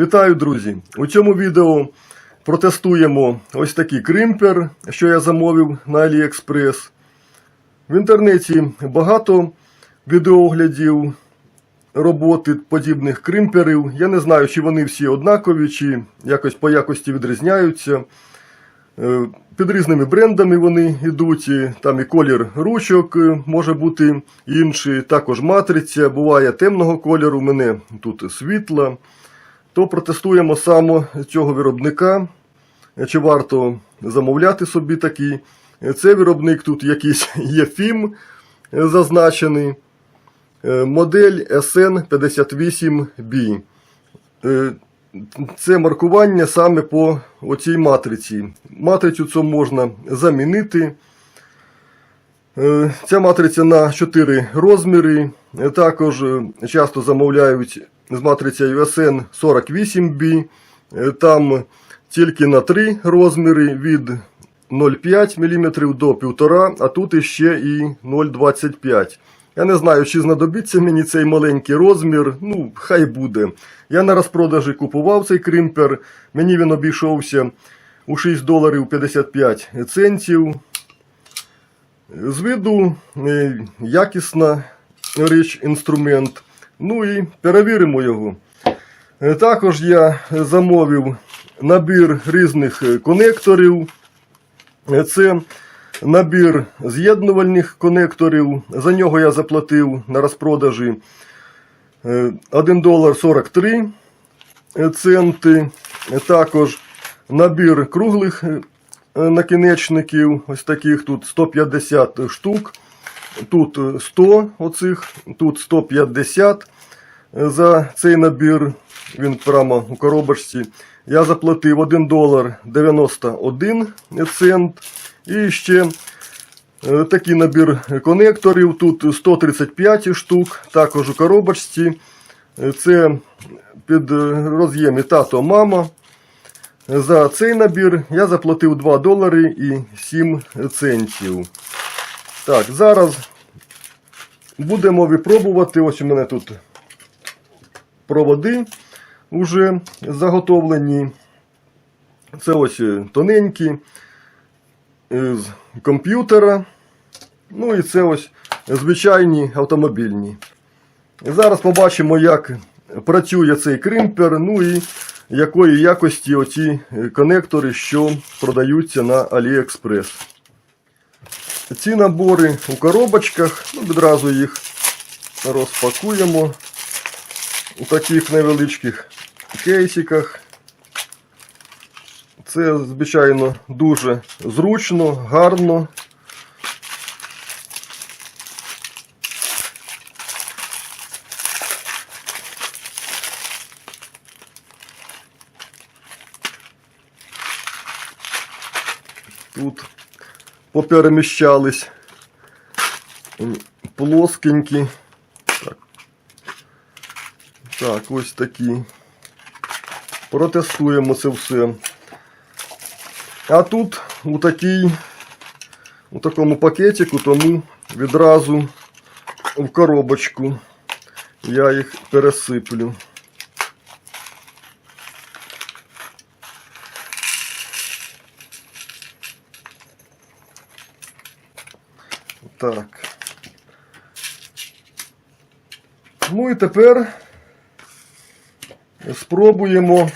Вітаю, друзі! У цьому відео протестуємо ось такий кримпер, що я замовив на AliExpress. В інтернеті багато відеоглядів роботи подібних кримперів. Я не знаю, чи вони всі однакові, чи якось по якості відрізняються. Е, Під різними брендами вони йдуть. Там і колір ручок е, може бути інший, також матриця, буває темного кольору, у мене тут світла. То протестуємо саме цього виробника. Чи варто замовляти собі такий. Це виробник тут якийсь є фім е, зазначений. Е, Модель SN58B. Е, Це маркування саме по оцій матриці. Матрицю цю можна замінити. Ця матриця на 4 розміри. Також часто замовляють з матрицею SN 48B. Е, Там тільки на 3 розміри від 0,5 мм до 1,5 а тут іще і 0,25 Я не знаю, чи знадобиться мені цей маленький розмір. Ну, хай буде. Я на розпродажі купував цей кримпер. Мені він обійшовся у 6 доларів 55 центів. З виду е, якісна річ, інструмент. Ну і перевіримо його. Е, Також я замовив набір різних е, конекторів. Е, Це набір з'єднувальних конекторів. За нього я заплатив на розпродажі е, 1 долар 43 центи. Також набір круглих накінечників, ось таких тут 150 штук. Тут е, 100 оцих, тут 150 за цей набір. Він прямо у коробочці. Я заплатив 1 долар 91 цент. І ще е, такий набір конекторів. Тут 135 штук, також у коробочці. Е, Це під е, роз'ємі тато мама. За цей набір я заплатив 2 долари і 7 центів. Так, зараз будемо випробувати. Ось у мене тут проводи вже заготовлені. Це ось е, тоненькі е, з комп'ютера. Ну і це ось звичайні автомобільні. Зараз побачимо, як працює цей кримпер, ну і якої якості оці е, конектори, що продаються на AliExpress. Ці набори у коробочках, ну, відразу їх розпакуємо у таких невеличких кейсиках. Це, звичайно, дуже зручно, гарно. Тут попереміщались плоскенькі. Так. так, ось такі. Протестуємо це все. А тут у такій, у такому пакетику, тому відразу в коробочку я їх пересиплю. Так. Ну і тепер спробуємо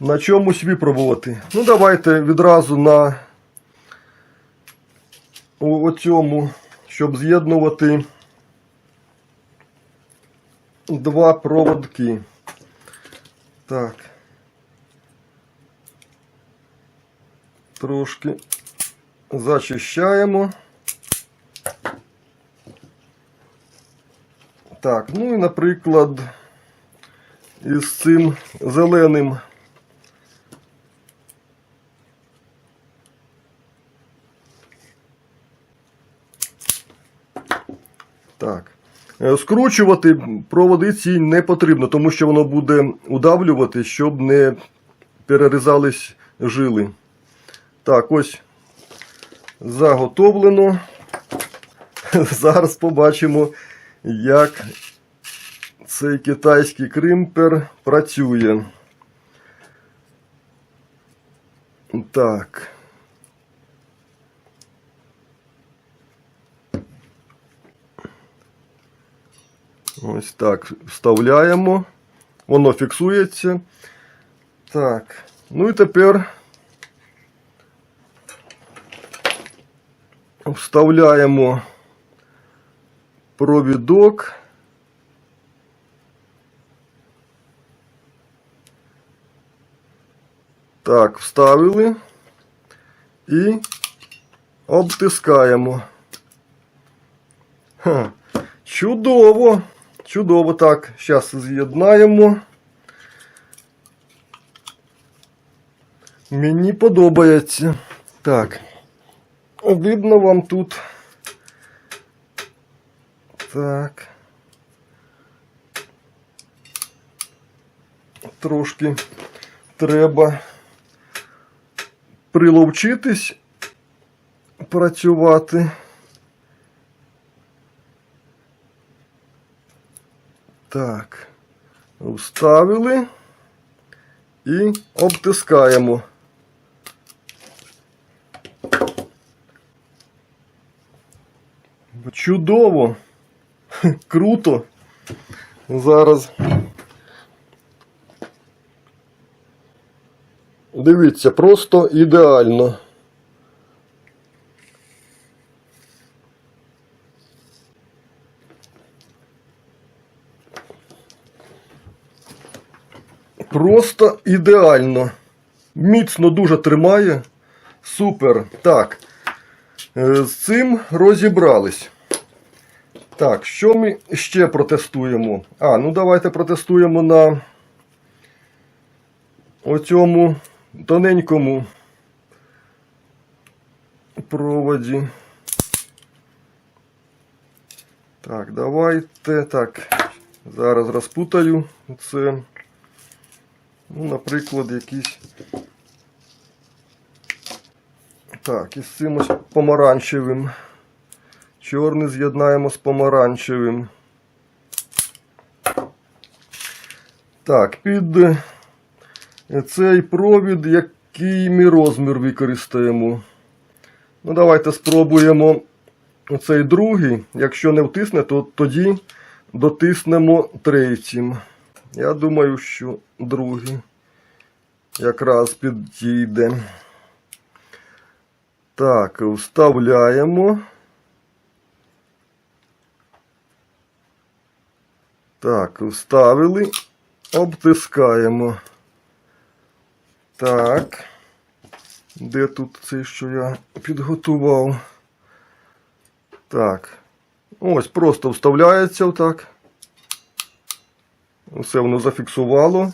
на чомусь випробувати. Ну, давайте відразу на оцьому, щоб з'єднувати два проводки. Так. Трошки зачищаємо. Так, ну і, наприклад, із цим зеленим Так. Е, Скручувати проводи ці не потрібно, тому що воно буде удавлювати, щоб не перерізались жили. Так, ось заготовлено. Зараз побачимо, як Цей китайський кримпер працює. Так. Ось так вставляємо. Воно фіксується. Так. Ну і тепер вставляємо провідок. Так, вставили і обтискаємо. Ха, чудово! Чудово так. Зараз з'єднаємо. Мені подобається. Так. Видно вам тут. Так. Трошки треба приловчитись працювати. Так. Вставили і обтискаємо. Чудово! Круто! Зараз. Дивіться, просто ідеально. Просто ідеально. Міцно дуже тримає. Супер. Так. Е, З цим розібрались. Так, що ми ще протестуємо? А, ну давайте протестуємо на оцьому тоненькому проводі. Так, давайте. Так. Зараз розпутаю це. Ну, наприклад, якийсь. Так, із цим ось помаранчевим. Чорний з'єднаємо з помаранчевим. Так, під цей провід, який ми розмір використаємо. Ну, давайте спробуємо цей другий. Якщо не втисне, то тоді дотиснемо третім. Я думаю, що другий якраз підійде. Так, вставляємо. Так, вставили, обтискаємо. Так. Де тут це, що я підготував? Так. Ось просто вставляється отак. Все воно зафіксувало.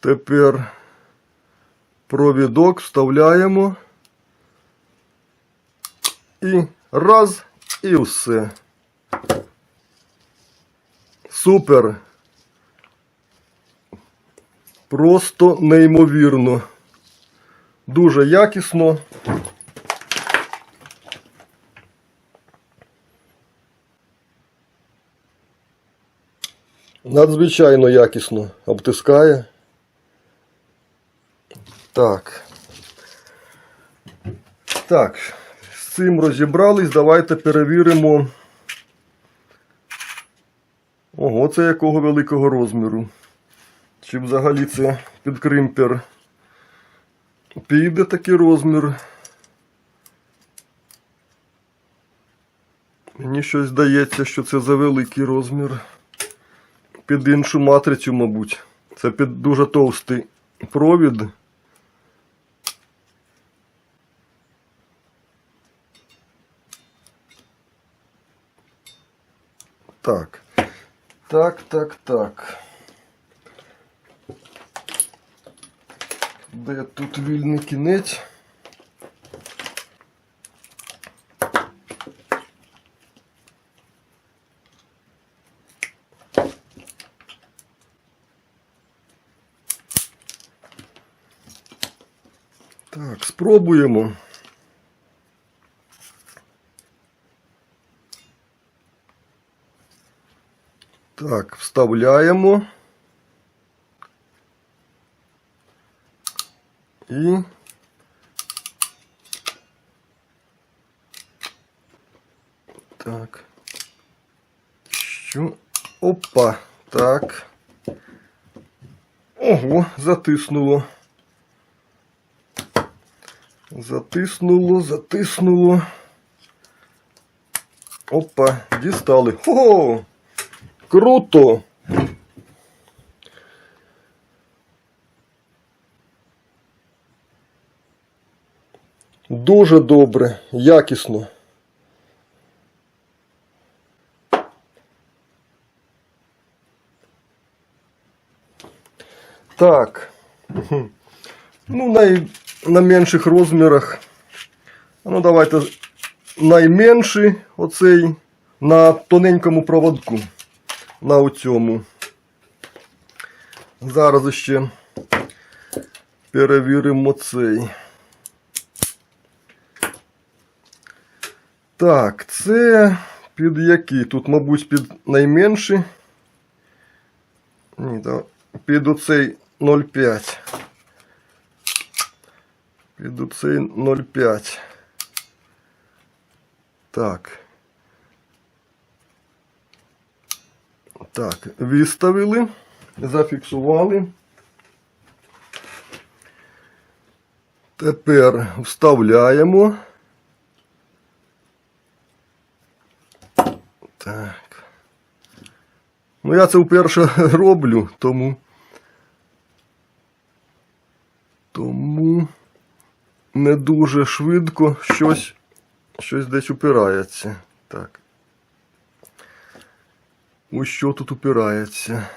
Тепер провідок вставляємо. І раз, і все. Супер. Просто неймовірно. Дуже якісно. Надзвичайно якісно обтискає. Так. Так, з цим розібрались. Давайте перевіримо. Ого, це якого великого розміру. Чи взагалі це підкримпер? Піде такий розмір. Мені щось здається, що це за великий розмір. Під іншу матрицю, мабуть. Це під дуже товстий провід. Так. Так, так, так. Де тут вільний кінець? Так, спробуємо. Так, вставляємо. І так. Що? Опа. Так. Ого, затиснуло. Затиснуло, затиснуло. Опа, дістали. Хо! Круто! Дуже добре, якісно. Так. Ну, най, на менших розмірах. Ну, давайте найменший оцей на тоненькому проводку. На оцьому. Зараз ще перевіримо цей. Так, це під який? Тут, мабуть, під найменший. Ні, да, під оцей 0,5. Під оцей 0,5. Так. Так, виставили, зафіксували. Тепер вставляємо. Так. Ну, я це вперше роблю, тому. Тому не дуже швидко щось, щось десь упирається. Так. У що тут упирається?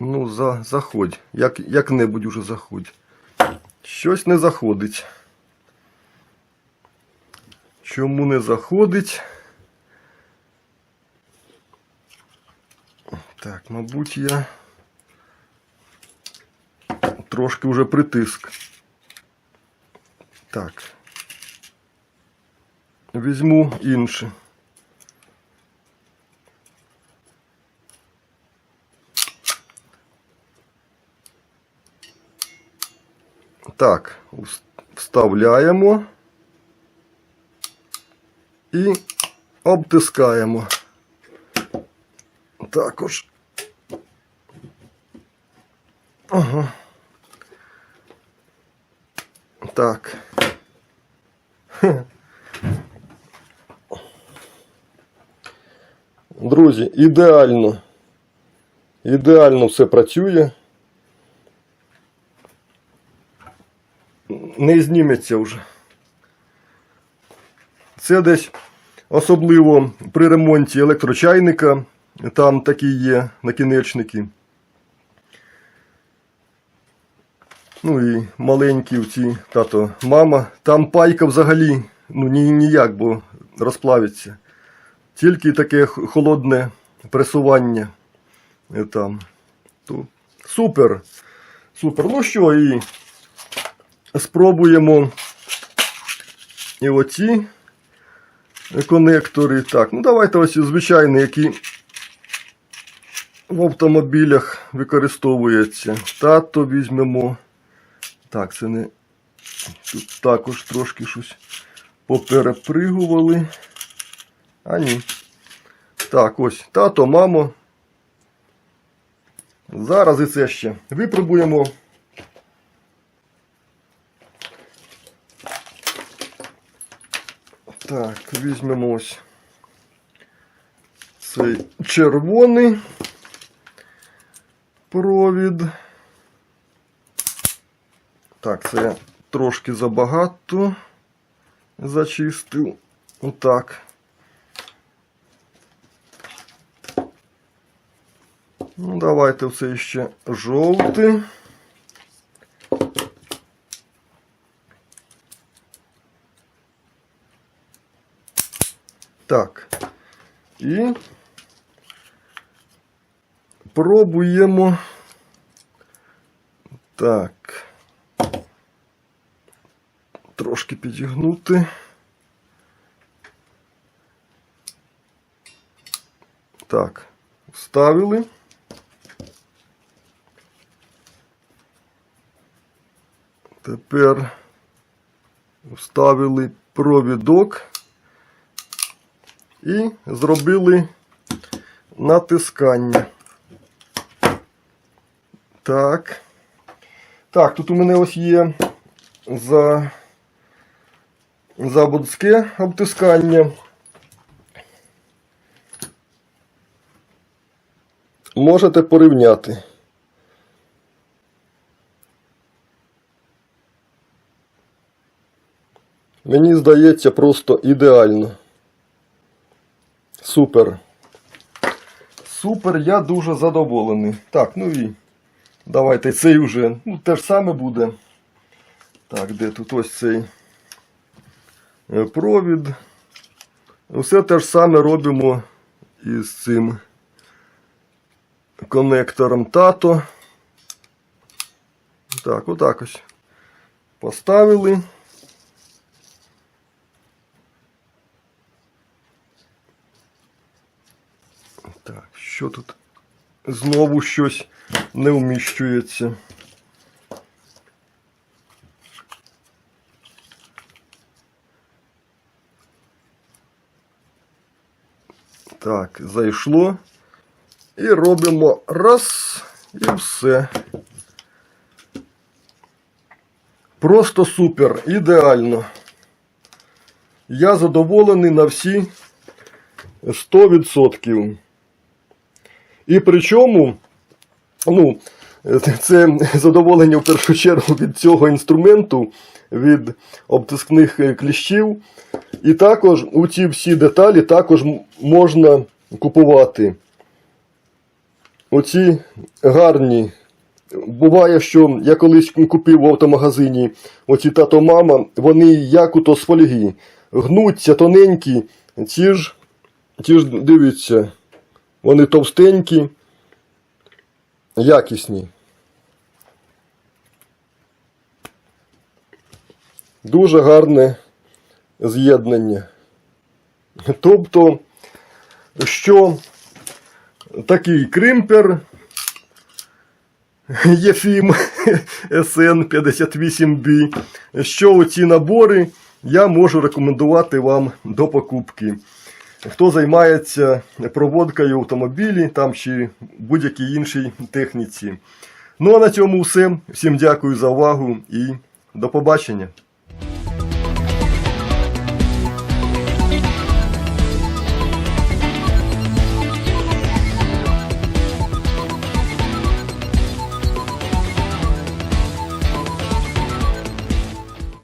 Ну, за, заходь. Як, як-небудь уже заходь. Щось не заходить. Чому не заходить? Так, мабуть, я трошки вже притиск. Так. Візьму інше. Так, вставляємо і обтискаємо. Також. Ага. Так. Друзі, ідеально. Ідеально все працює. Не зніметься вже. Це десь особливо при ремонті електрочайника. Там такі є накінечники. Ну і маленькі ці тато, мама. Там пайка взагалі ну, ні, ніяк, бо розплавиться. Тільки таке холодне пресування. е, Там. То супер. Супер. Ну що, і спробуємо і оці конектори. Так, ну давайте ось звичайні, які в автомобілях використовуються. Тато візьмемо. Так, це не. Тут також трошки щось поперепригували. А ні. Так, ось тато, мамо. Зараз і це ще випробуємо. Так, візьмемо ось цей червоний провід. Так, це я трошки забагато зачистив. Отак. Ну, Давайте все ще жовтий. Так. І пробуємо. Так. Трошки підігнути. Так, вставили. Тепер вставили провідок і зробили натискання. Так. Так, тут у мене ось є за заводське обтискання. Можете порівняти. Мені здається просто ідеально. Супер. Супер, я дуже задоволений. Так, ну і давайте цей уже. Ну, те ж саме буде. Так, де тут ось цей е, провід. Все те ж саме робимо із цим конектором тато. Так, отак ось. Поставили. Так, що тут? Знову щось не вміщується. Так, зайшло. І робимо раз і все. Просто супер, ідеально. Я задоволений на всі 100%. І причому, ну, це задоволення в першу чергу від цього інструменту, від обтискних е, кліщів. І також у ці всі деталі також можна купувати. Оці гарні. Буває, що я колись купив в автомагазині оці тато мама, вони як ото з фольги. Гнуться тоненькі, ці ж, ті ж дивіться, вони товстенькі, якісні. Дуже гарне з'єднання. Тобто, що такий кримпер Єфім SN58B, що оці набори я можу рекомендувати вам до покупки. Хто займається проводкою автомобілі там чи будь-якій іншій техніці. Ну а на цьому все. Всім дякую за увагу і до побачення.